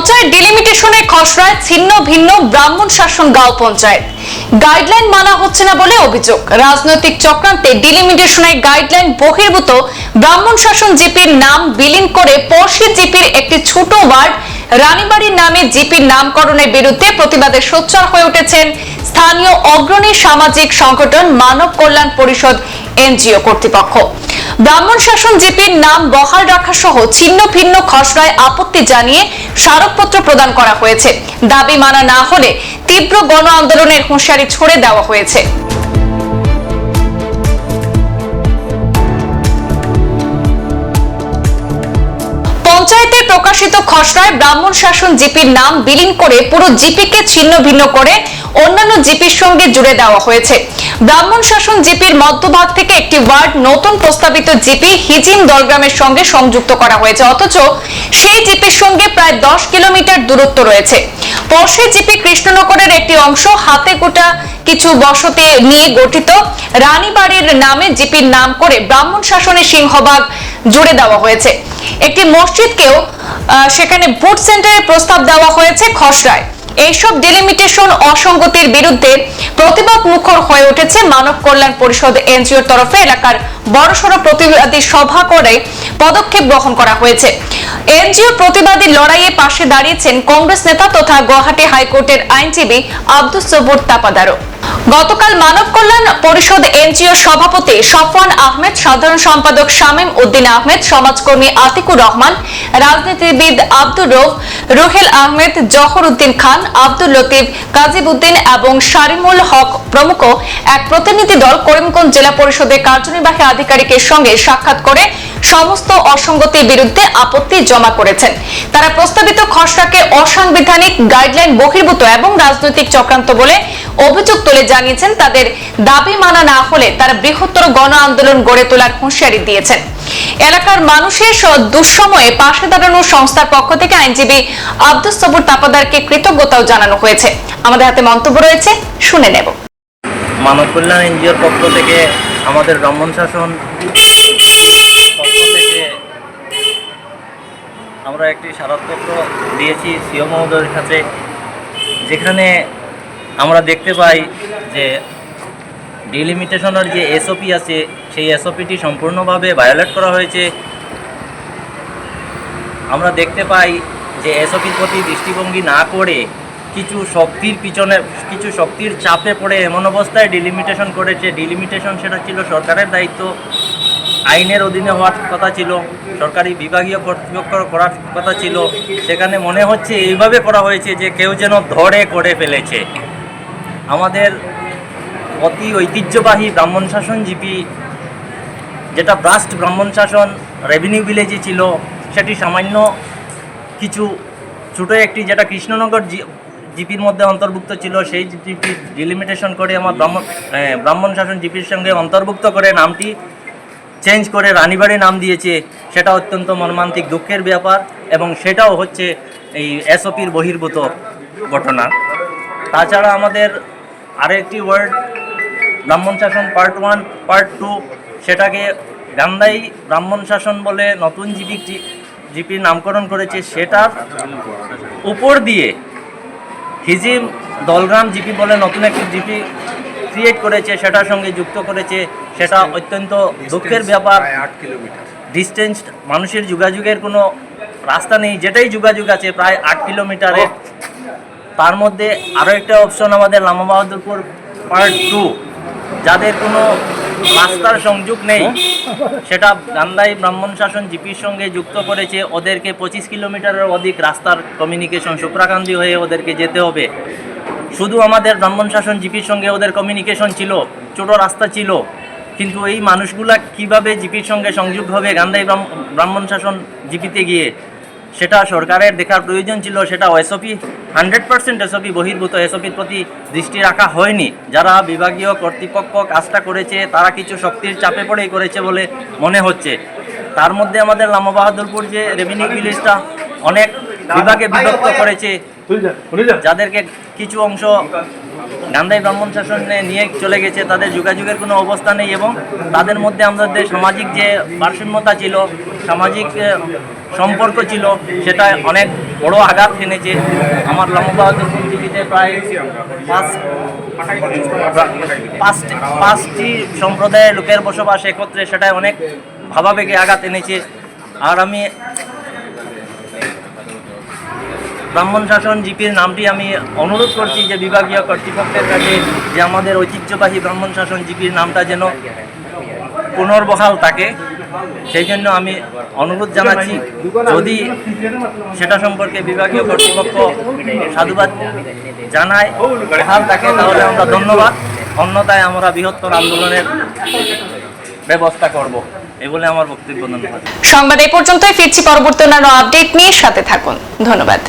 পঞ্চায়েত ডিলিমিটেশনের খসড়ায় ছিন্ন ভিন্ন ব্রাহ্মণ শাসন গাঁও পঞ্চায়েত। গাইডলাইন মানা হচ্ছে না বলে অভিযোগ। রাজনৈতিক চক্রান্তে ডিলিমিটেশনের গাইডলাইন বহির্ভূত ব্রাহ্মণ শাসন জিপির নাম বিলীন করে পড়শি জিপির একটি ছোট ওয়ার্ড, রানীবাড়ির নামে জিপির নামকরণের বিরুদ্ধে প্রতিবাদে সোচ্চার হয়ে উঠেছেন স্থানীয় অগ্রণী সামাজিক সংগঠন মানব কল্যাণ পরিষদ এনজিও কর্তৃপক্ষ। ব্রাহ্মণ শাসন জেপির নাম বহাল রাখা সহ ছিন্ন ভিন্ন খসড়ায় আপত্তি জানিয়ে স্মারকপত্র প্রদান করা হয়েছে। দাবি মানা না হলে তীব্র গণ আন্দোলনের হুঁশিয়ারি ছড়ে দেওয়া হয়েছে। প্রকাশিত খসড়ায় ব্রাহ্মণ শাসন জিপির নাম বিলীন করে পুরো জিপিকে ছিন্ন ভিন্ন করে অন্যান্য জিপির সঙ্গে জুড়ে দেওয়া হয়েছে। ব্রাহ্মণ শাসন জিপির মধ্যভাগ থেকে একটি ওয়ার্ড নতুন প্রস্তাবিত জিপি হিজিম দলগ্রামের সঙ্গে সংযুক্ত করা হয়েছে। অথচ সেই জিপির সঙ্গে প্রায় দশ কিলোমিটার দূরত্ব রয়েছে। পরশে জিপি কৃষ্ণনগরের একটি অংশ, হাতে গোটা কিছু বসতি নিয়ে গঠিত। রানীবাড়ির নামে জিপির নাম করে ব্রাহ্মণ শাসনে সিংহবাগ জুড়ে দেওয়া হয়েছে। একটি মসজিদকেও সেখানে ভোট সেন্টারের প্রস্তাব দেওয়া হয়েছে খসড়ায়। এইসব ডেলিমিটেশন অসঙ্গতির বিরুদ্ধে প্রতিবাদ মুখর হয়ে উঠেছে মানব কল্যাণ পরিষদ এনজিওর তরফে এলাকার বড়সড় প্রতিবাদী সভা করে পদক্ষেপ গ্রহণ করা হয়েছে। এনজিও প্রতিবাদী লড়াইয়ে পাশে দাঁড়িয়েছেন কংগ্রেস নেতা তথা গুয়াহাটি হাইকোর্টের আইনজীবী আব্দুস সবুর তাপাদারো গতকাল মানব কল্যাণ পরিষদ এনজিও সভাপতি সফওয়ান আহমেদ, সাধারণ সম্পাদক শামীম উদ্দিন আহমেদ, সমাজকর্মী আতিকুর রহমান, রাজনীতিবিদ আব্দুর রৌফ রুহেল আহমেদ, জহর উদ্দিন খান, আব্দুল লতিফ কাজিবুদ্দিন এবং শারিমুল হক প্রমুখ এক প্রতিনিধি দল করিমগঞ্জ জেলা পরিষদের কার্যনির্বাহী আধিকারিকের সঙ্গে সাক্ষাৎ করে সমস্ত অসঙ্গতির বিরুদ্ধে আপত্তি জমা করেছেন। তারা প্রস্তাবিত খসড়াকে অসাংবিধানিক গাইডলাইন বহির্ভূত এবং রাজনৈতিক চক্রান্ত বলে অভিযোগ তুলে জানিয়েছেন। তাদের দাবি মানা না হলে তারা বৃহত্তর গণ আন্দোলন গড়ে তোলার হুঁশিয়ারি দিয়েছেন। এলাকার মানুষের দুঃসময়ে পাশে দাঁড়ানোর সংস্থার পক্ষ থেকে আইনজীবী আব্দুস সবুর তাপাদারকে কৃতজ্ঞতাও জানানো হয়েছে। আমাদের হাতে মন্তব্য রয়েছে, শুনে নেব। মানব কল্যাণ এনজিওর পক্ষ থেকে আমাদের ব্রাহ্মণ শাসন পক্ষ থেকে আমরা একটি স্মারকপত্র দিয়েছি সিও মহোদয়ের কাছে, যেখানে আমরা দেখতে পাই যে ডিলিমিটেশনের যে এসওপি আছে, সেই এসওপিটি সম্পূর্ণভাবে ভায়োলেট করা হয়েছে। আমরা দেখতে পাই যে এসওপির প্রতি দৃষ্টিভঙ্গি না করে কিছু শক্তির পিছনে, কিছু শক্তির চাপে পড়ে এমন অবস্থায় ডিলিমিটেশন করেছে। ডিলিমিটেশন সেটা ছিল সরকারের দায়িত্ব। আইনের অধীনে হওয়ার কথা ছিল, সরকারি বিভাগীয় কর্তৃপক্ষ করার কথা ছিল। সেখানে মনে হচ্ছে এইভাবে করা হয়েছে যে কেউ যেন ধরে করে ফেলেছে। আমাদের অতি ঐতিহ্যবাহী ব্রাহ্মণ শাসন জিপি, যেটা ব্রাস্ট ব্রাহ্মণ শাসন রেভিনিউ ভিলেজে ছিল, সেটি সামান্য কিছু ছোটো একটি যেটা কৃষ্ণনগর জিপির মধ্যে অন্তর্ভুক্ত ছিল, সেই জিপি ডিলিমিটেশন করে আমার ব্রাহ্মণ ব্রাহ্মণ শাসন জিপির সঙ্গে অন্তর্ভুক্ত করে নামটি চেঞ্জ করে রানীবাড়ি নাম দিয়েছে, সেটা অত্যন্ত মর্মান্তিক দুঃখের ব্যাপার এবং সেটাও হচ্ছে এই এসওপির বহির্ভূত ঘটনা। তাছাড়া আমাদের আরেকটি ওয়ার্ড, ব্রাহ্মণ শাসন পার্ট ওয়ান, পার্ট টু, সেটাকে গান্ধাই ব্রাহ্মণ শাসন বলে নতুন জিপি জিপির নামকরণ করেছে, সেটার উপর দিয়ে হিজিম দলগ্রাম জিপি বলে নতুন একটি জিপি ক্রিয়েট করেছে সেটার সঙ্গে যুক্ত করেছে সেটা অত্যন্ত দুঃখের ব্যাপার। আট কিলোমিটার ডিস্টেন্স মানুষের যোগাযোগের কোনো রাস্তা নেই যেটাই যোগাযোগ আছে প্রায় আট কিলোমিটারে তার মধ্যে আরও একটা অপশন আমাদের লামা বাহাদুরপুর পার্ট টু যাদের কোনো রাস্তার সংযোগ নেই সেটা গান্ধাই ব্রাহ্মণ শাসন জিপির সঙ্গে যুক্ত করেছে ওদেরকে পঁচিশ কিলোমিটারের অধিক রাস্তার কমিউনিকেশন শুক্রাকান্দি হয়ে ওদেরকে যেতে হবে। শুধু আমাদের ব্রাহ্মণ শাসন জিপির সঙ্গে ওদের কমিউনিকেশন ছিল, ছোটো রাস্তা ছিল। কিন্তু এই মানুষগুলা কীভাবে জিপির সঙ্গে সংযোগ হবে গান্ধাই ব্রাহ্মণ শাসন জিপিতে গিয়ে, সেটা সরকারের দেখার প্রয়োজন ছিল, সেটা এসওপি হান্ড্রেড পার্সেন্ট এসওপি বহির্ভূত এসওপির প্রতি দৃষ্টি রাখা হয়নি। যারা বিভাগীয় কর্তৃপক্ষ কাজটা করেছে, তারা কিছু শক্তির চাপে পড়েই করেছে বলে মনে হচ্ছে। তার মধ্যে আমাদের লামা বাহাদুরপুর যে রেভিনিউ ভিলেজটা অনেক বিভাগে বিভক্ত করেছে। যাদেরকে কিছু অংশ গান্ধাই ব্রাহ্মণ শাসনে নিয়ে চলে গেছে তাদের যোগাযোগের কোনো অবস্থা নেই এবং তাদের মধ্যে আমাদের সামাজিক যে ভারসাম্যতা ছিল সামাজিক সম্পর্ক ছিল সেটা অনেক বড় আঘাত এনেছে। আমার লম্বাবাদের পৃথিবীতে প্রায় পাঁচ পাঁচটি পাঁচটি সম্প্রদায়ের লোকের বসবাস একত্রে সেটাই অনেক ভাবাবেগে আঘাত এনেছে। আর আমি ব্রাহ্মণ শাসন জিপির নামটি আমি অনুরোধ করছি যে বিভাগীয় কর্তৃপক্ষের কাছে যে আমাদের ঐতিহ্যবাহী ব্রাহ্মণ শাসন জিপির নামটা যেন পুনর্বহাল থাকে। সেই জন্য আমি অনুরোধ জানাচ্ছি, যদি সেটা সম্পর্কে বিভাগীয় কর্তৃপক্ষ সাধুবাদ জানায়, বহাল থাকে, তাহলে আমরা ধন্যবাদ। অন্যতায় আমরা বৃহত্তর আন্দোলনের ব্যবস্থা করব, এই বলে আমার বক্তব্য। ধন্যবাদ। সংবাদ এই পর্যন্তই। ফিরছি পরবর্তী অন্যান্য আপডেট নিয়ে সাথে থাকুন। ধন্যবাদ।